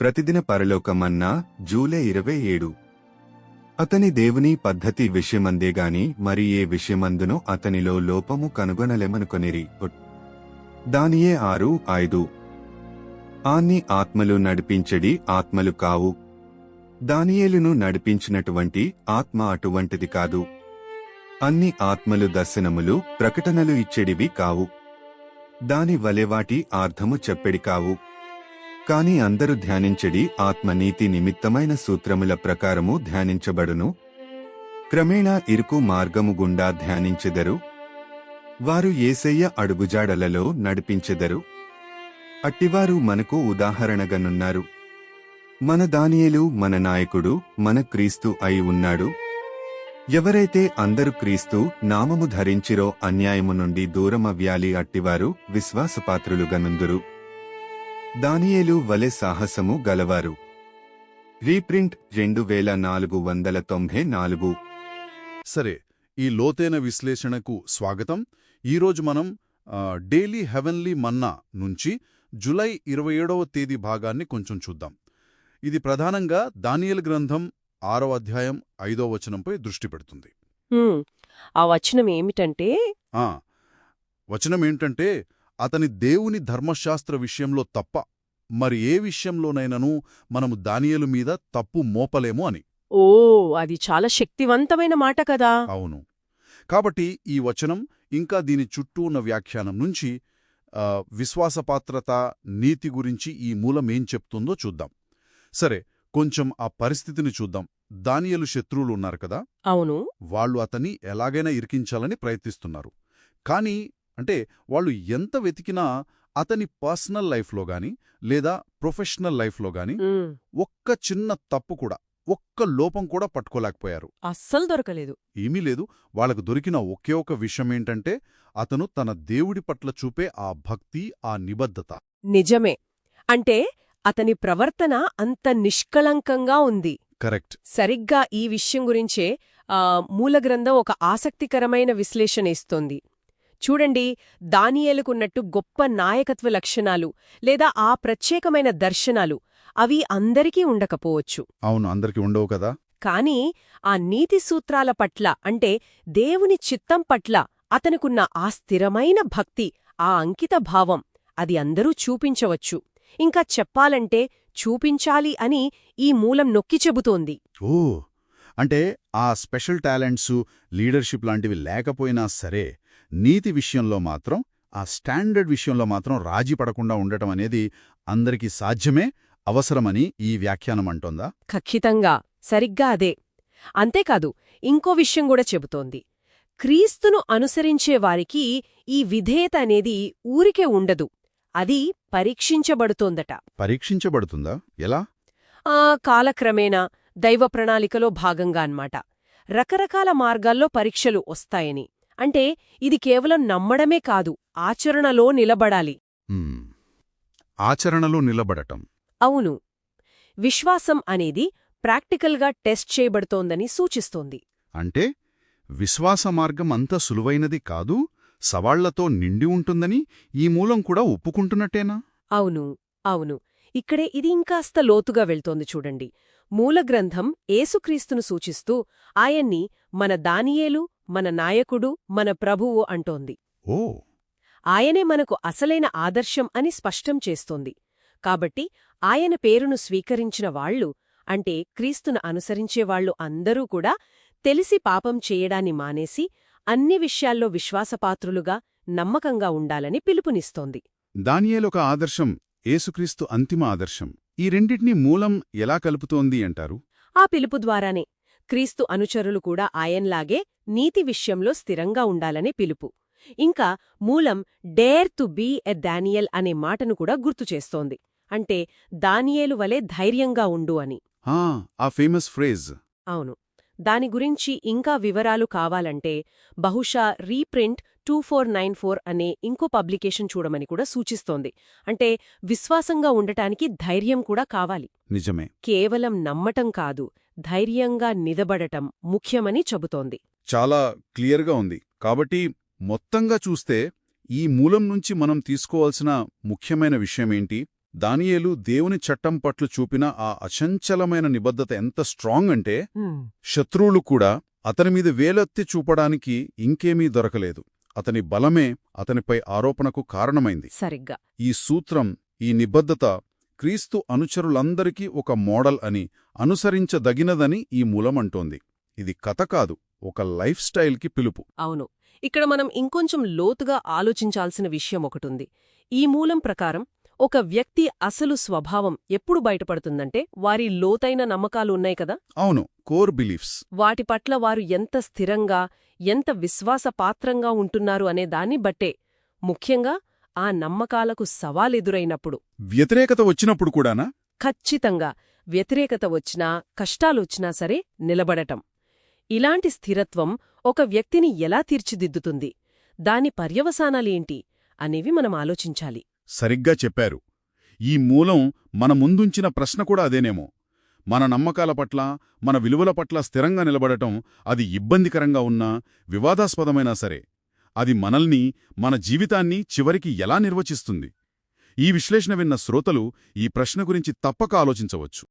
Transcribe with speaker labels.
Speaker 1: ప్రతిదిన పరలోకమన్నా July ఇరవై ఏడు. అతని దేవుని పద్ధతి విషయమందేగాని మరి ఏ విషయమందునో అతనిలో లోపము కనుగొనలేమనుకొనిరి. దానియే ఆరు ఐదు. ఆన్ని ఆత్మలు నడిపించడి ఆత్మలు కావు. దానియేలును నడిపించినటువంటి ఆత్మ అటువంటిది కాదు. అన్ని ఆత్మలు దర్శనములు ప్రకటనలు ఇచ్చేడివి కావు. దాని వలెవాటి అర్థము చెప్పెడి కావు. కాని అందరు ధ్యానించడి ఆత్మనీతి నిమిత్తమైన సూత్రముల ప్రకారము ధ్యానించబడును. క్రమేణా ఇరుకు మార్గము గుండా ధ్యానించెదరు. వారు ఏసయ్య అడుగుజాడలలో నడిపించెదరు. అట్టివారు మనకు ఉదాహరణగనున్నారు. మన దానియలు మన నాయకుడు మన క్రీస్తు అయి ఉన్నాడు. ఎవరైతే అందరు క్రీస్తు నామము ధరించిరో అన్యాయము నుండి దూరమవ్యాలి అట్టివారు విశ్వాసపాత్రులుగనుందురు. దానియేలు వలె సాహసము గలవారు. రీప్రింట్ రెండు వేల నాలుగు వందల తొంభై నాలుగు.
Speaker 2: సరే ఈ లోతైన విశ్లేషణకు స్వాగతం. ఈరోజు మనం డైలీ హెవెన్లీ మన్నా నుంచి జులై ఇరవై ఏడవ తేదీ భాగాన్ని కొంచెం చూద్దాం. ఇది ప్రధానంగా దానియల్ గ్రంథం ఆరవ అధ్యాయం ఐదో వచనంపై దృష్టి పెడుతుంది.
Speaker 3: ఆ వచనం ఏమిటంటే
Speaker 2: ఆ వచనమేంటంటే అతని దేవుని ధర్మశాస్త్ర విషయంలో తప్ప మరి ఏ విషయంలోనైనను మనము దానియేలు మీద తప్పు మోపలేము అని.
Speaker 3: ఓ అది చాలా శక్తివంతమైన మాట కదా.
Speaker 2: అవును. కాబట్టి ఈ వచనం ఇంకా దీని చుట్టూ ఉన్న వ్యాఖ్యానం నుంచి విశ్వాసపాత్రత నీతి గురించి ఈ మూలమేం చెప్తుందో చూద్దాం. సరే కొంచెం ఆ పరిస్థితిని చూద్దాం. దానియలు శత్రువులు ఉన్నారు కదా.
Speaker 3: అవును.
Speaker 2: వాళ్ళు అతన్ని ఎలాగైనా ఇరికించాలని ప్రయత్నిస్తున్నారు. కానీ అంటే వాళ్ళు ఎంత వెతికినా అతని పర్సనల్ లైఫ్లో గాని లేదా ప్రొఫెషనల్ లైఫ్లో గాని ఒక్క చిన్న తప్పు కూడా ఒక్క లోపం కూడా పట్టుకోలేకపోయారు.
Speaker 3: అస్సలు దొరకలేదు.
Speaker 2: ఏమీ లేదు. వాళ్ళకు దొరికిన ఒకే ఒక విషయమేంటంటే అతను తన దేవుడి పట్ల చూపే ఆ భక్తి ఆ నిబద్ధత.
Speaker 3: నిజమే. అంటే అతని ప్రవర్తన అంత నిష్కళంకంగా ఉంది.
Speaker 2: కరెక్ట్.
Speaker 3: సరిగ్గా ఈ విషయం గురించే మూలగ్రంథం ఒక ఆసక్తికరమైన విశ్లేషణ ఇస్తోంది. చూడండి దానియేలుకున్నట్టు గొప్ప నాయకత్వ లక్షణాలు లేదా ఆ ప్రత్యేకమైన దర్శనాలు అవి అందరికీ ఉండకపోవచ్చు.
Speaker 2: అవును అందరికి ఉండవు కదా?
Speaker 3: కాని ఆ నీతి సూత్రాల పట్ల అంటే దేవుని చిత్తం పట్ల అతనుకున్న ఆ స్థిరమైన భక్తి ఆ అంకిత భావం అది అందరూ చూపించవచ్చు. ఇంకా చెప్పాలంటే చూపించాలి అని ఈ మూలం నొక్కి చెబుతోంది.
Speaker 2: ఓ అంటే ఆ స్పెషల్ టాలెంట్సు లీడర్షిప్ లాంటివి లేకపోయినా సరే నీతి విషయంలో మాత్రం ఆ స్టాండర్డ్ విషయంలో మాత్రం రాజీ పడకుండా ఉండటం అనేది అందరికీ సాధ్యమే అవసరమని ఈ వ్యాఖ్యానం అంటోందా?
Speaker 3: ఖచ్చితంగా. సరిగ్గా అదే. అంతేకాదు ఇంకో విషయం కూడా చెబుతోంది. క్రీస్తును అనుసరించే వారికి ఈ విధేయత అనేది ఊరికే ఉండదు. అది పరీక్షించబడుతోందట.
Speaker 2: పరీక్షించబడుతుందా? ఎలా?
Speaker 3: ఆ కాలక్రమేణా దైవ ప్రణాళికలో భాగంగా అన్నమాట. రకరకాల మార్గాల్లో పరీక్షలు వస్తాయని. అంటే ఇది కేవలం నమ్మడమే కాదు ఆచరణలో నిలబడాలి.
Speaker 2: ఆచరణలో నిలబడటం.
Speaker 3: అవును. విశ్వాసం అనేది ప్రాక్టికల్గా టెస్ట్ చేయబడుతోందని సూచిస్తోంది.
Speaker 2: అంటే విశ్వాస మార్గం అంత సులువైనది కాదు సవాళ్ళతో నిండి ఉంటుందని ఈ మూలం కూడా ఒప్పుకుంటున్నట్టేనా?
Speaker 3: అవును అవును. ఇక్కడే ఇది ఇంకాస్త లోతుగా వెళ్తోంది చూడండి. మూలగ్రంథం ఏసుక్రీస్తును సూచిస్తూ ఆయన్ని మన దానియేలు మన నాయకుడు మన ప్రభువు అంటోంది.
Speaker 2: ఓ.
Speaker 3: ఆయనే మనకు అసలైన ఆదర్శం అని స్పష్టం చేస్తోంది. కాబట్టి ఆయన పేరును స్వీకరించిన వాళ్ళు అంటే క్రీస్తును అనుసరించేవాళ్ళు అందరూ కూడా తెలిసి పాపం చేయడాన్ని మానేసి అన్ని విషయాల్లో విశ్వాసపాత్రులుగా నమ్మకంగా ఉండాలని పిలుపునిస్తోంది.
Speaker 2: దానియేలొక ఆదర్శం ఏసుక్రీస్తు అంతిమ ఆదర్శం. ఈ రెండిటినీ మూలం ఎలా కలుపుతోంది అంటారు?
Speaker 3: ఆ పిలుపు ద్వారానే క్రీస్తు అనుచరులు కూడా ఆయన్లాగే నీతి విషయంలో స్థిరంగా ఉండాలనే పిలుపు. ఇంకా మూలం dare to be a Daniel అనే మాటను కూడా గుర్తుచేస్తోంది అంటే దానియేలు వలె ధైర్యంగా ఉండు అని.
Speaker 2: ఆ, ఆ ఫేమస్ ఫ్రేజ్.
Speaker 3: అవును. దాని గురించి ఇంకా వివరాలు కావాలంటే బహుశా reprint two four nine four అనే ఇంకో పబ్లికేషన్ చూడమని కూడా సూచిస్తోంది. అంటే విశ్వాసంగా ఉండటానికి ధైర్యం కూడా కావాలి.
Speaker 2: నిజమే.
Speaker 3: కేవలం నమ్మటం కాదు ధైర్యంగా నిలబడటం ముఖ్యమని చెబుతోంది.
Speaker 2: చాలా క్లియర్గా ఉంది. కాబట్టి మొత్తంగా చూస్తే ఈ మూలం నుంచి మనం తీసుకోవాల్సిన ముఖ్యమైన విషయమేంటి దానియేలు దేవుని చట్టం పట్ల చూపిన ఆ అచంచలమైన నిబద్ధత ఎంత స్ట్రాంగ్ అంటే శత్రువులు కూడా అతని మీద వేలెత్తి చూపడానికి ఇంకేమీ దొరకలేదు. అతని బలమే అతనిపై ఆరోపణకు కారణమైంది.
Speaker 3: సరిగ్గా.
Speaker 2: ఈ సూత్రం ఈ నిబద్ధత క్రీస్తు అనుచరులందరికీ ఒక మోడల్ అని అనుసరించదగినదని ఈ మూలమంటోంది. ఇది కథ కాదు ఒక లైఫ్ స్టైల్కి పిలుపు.
Speaker 3: అవును. ఇక్కడ మనం ఇంకొంచెం లోతుగా ఆలోచించాల్సిన విషయం ఒకటుంది. ఈ మూలం ప్రకారం ఒక వ్యక్తి అసలు స్వభావం ఎప్పుడు బయటపడుతుందంటే వారి లోతైన నమ్మకాలు ఉన్నాయి కదా?
Speaker 2: అవును కోర్ బిలీఫ్స్.
Speaker 3: వాటి పట్ల వారు ఎంత స్థిరంగా ఎంత విశ్వాసపాత్రంగా ఉంటున్నారు అనే దాన్ని బట్టే ముఖ్యంగా ఆ నమ్మకాలకు సవాలెదురైనప్పుడు.
Speaker 2: వ్యతిరేకత వచ్చినప్పుడు కూడానా?
Speaker 3: ఖచ్చితంగా వ్యతిరేకత వచ్చినా కష్టాలొచ్చినా సరే నిలబడటం. ఇలాంటి స్థిరత్వం ఒక వ్యక్తిని ఎలా తీర్చిదిద్దుతుంది? దాని పర్యవసానాలేంటి? అనేవి మనం ఆలోచించాలి.
Speaker 2: సరిగ్గా చెప్పారు. ఈ మూలం మన ముందుంచిన ప్రశ్న కూడా అదేనేమో. మన నమ్మకాల పట్ల మన విలువల పట్ల స్థిరంగా నిలబడటం అది ఇబ్బందికరంగా ఉన్నా వివాదాస్పదమైనా సరే అది మనల్ని మన జీవితాన్ని చివరికి ఎలా నిర్వచిస్తుంది? ఈ విశ్లేషణ విన్న శ్రోతలు ఈ ప్రశ్న గురించి తప్పక ఆలోచించవచ్చు.